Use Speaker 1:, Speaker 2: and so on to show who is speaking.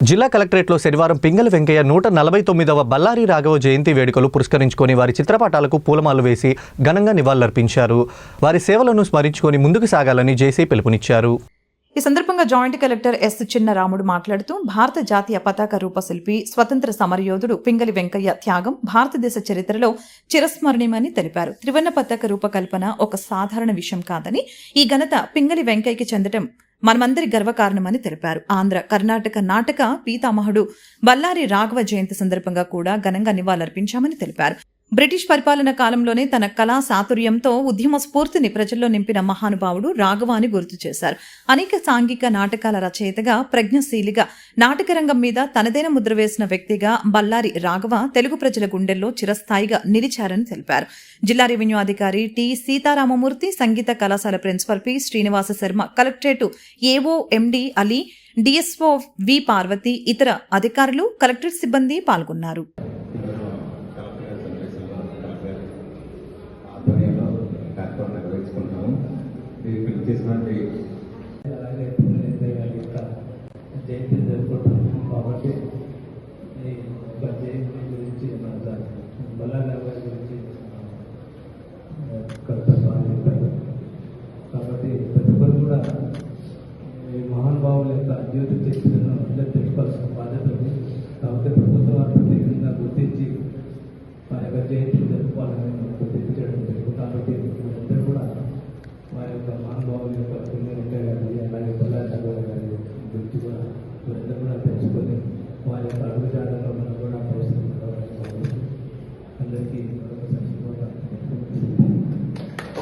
Speaker 1: జిల్లా కలెక్టరేట్లో శనివారం పింగళి వెంకయ్య నూట నలభై తొమ్మిదవ బల్లారి రాఘవ జయంతి వేడుకలు పురస్కరించుకొని వారి చిత్రపటాలకు పూలమాలు వేసి ఘనంగా నివాళులర్పించారు. వారి సేవలను స్మరించుకొని ముందుకు సాగాలని జేసీ పిలుపునిచ్చారు.
Speaker 2: ఈ సందర్భంగా జాయింట్ కలెక్టర్ ఎస్ చిన్నరాముడు మాట్లాడుతూ భారత జాతీయ పతాక రూపశిల్పి స్వతంత్ర సమరయోధుడు పింగలి వెంకయ్య త్యాగం భారతదేశ చరిత్రలో చిరస్మరణీయమని తెలిపారు. త్రివర్ణ పతాక రూపకల్పన ఒక సాధారణ విషయం కాదని ఈ ఘనత పింగలి వెంకయ్యకి చెందటం మనమందరి గర్వకారణమని తెలిపారు. ఆంధ్ర కర్ణాటక నాటక పీతామహుడు బల్లారి రాఘవ జయంతి సందర్భంగా కూడా ఘనంగా నివాళులర్పించామని తెలిపారు. బ్రిటిష్ పరిపాలన కాలంలోనే తన కళా సాతుర్యంతో ఉద్యమ స్ఫూర్తిని ప్రజల్లో నింపిన మహానుభావుడు రాఘవాని గుర్తు చేశారు. అనేక సాంఘిక నాటకాల రచయితగా ప్రజ్ఞశీలిగా నాటకరంగం మీద తనదైన ముద్ర వేసిన వ్యక్తిగా బల్లారి రాఘవ తెలుగు ప్రజల గుండెల్లో చిరస్థాయిగా నిలిచారని తెలిపారు. జిల్లా రెవెన్యూ అధికారి టి సీతారామమూర్తి సంగీత కళాశాల principal P Srinivasa Sharma collectorate AO MD Ali DSO V Parvathi ఇతర అధికారులు కలెక్టరేట్ సిబ్బంది పాల్గొన్నారు
Speaker 3: ఆధ్వర్యంలో ఈ తెలుసుకుంటాము నిర్వహించుకుంటాము దీనికి ఇచ్చేసినటువంటి
Speaker 4: అలాగే పిల్లలైతే వాళ్ళ యొక్క జయంతిని జరుపుకుంటున్నాము కాబట్టి ఈ యొక్క జయంతి గురించి మన బల్లాగారి గారి గురించి చెప్పారు. కాబట్టి ప్రతి ఒక్కరు కూడా మహానుభావుల యొక్క జీవిత the